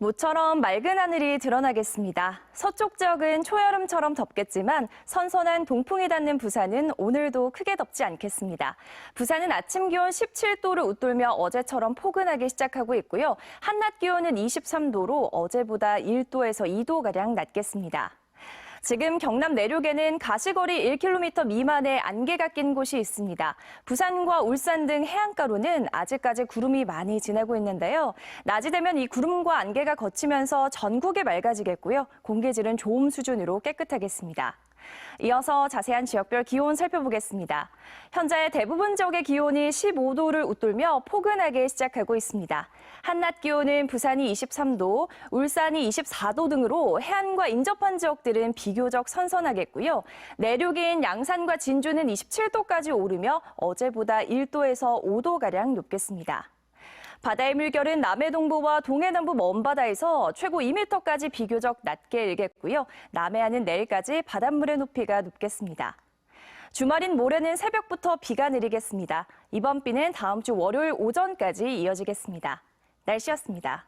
모처럼 맑은 하늘이 드러나겠습니다. 서쪽 지역은 초여름처럼 덥겠지만 선선한 동풍이 닿는 부산은 오늘도 크게 덥지 않겠습니다. 부산은 아침 기온 17도를 웃돌며 어제처럼 포근하게 시작하고 있고요. 한낮 기온은 23도로 어제보다 1도에서 2도가량 낮겠습니다. 지금 경남 내륙에는 가시거리 1km 미만의 안개가 낀 곳이 있습니다. 부산과 울산 등 해안가로는 아직까지 구름이 많이 지나고 있는데요. 낮이 되면 이 구름과 안개가 걷히면서 전국이 맑아지겠고요. 공기질은 좋음 수준으로 깨끗하겠습니다. 이어서 자세한 지역별 기온 살펴보겠습니다. 현재 대부분 지역의 기온이 15도를 웃돌며 포근하게 시작하고 있습니다. 한낮 기온은 부산이 23도, 울산이 24도 등으로 해안과 인접한 지역들은 비교적 선선하겠고요. 내륙인 양산과 진주는 27도까지 오르며 어제보다 1도에서 5도가량 높겠습니다. 바다의 물결은 남해 동부와 동해 남부 먼바다에서 최고 2m까지 비교적 낮게 일겠고요. 남해안은 내일까지 바닷물의 높이가 높겠습니다. 주말인 모레는 새벽부터 비가 내리겠습니다. 이번 비는 다음 주 월요일 오전까지 이어지겠습니다. 날씨였습니다.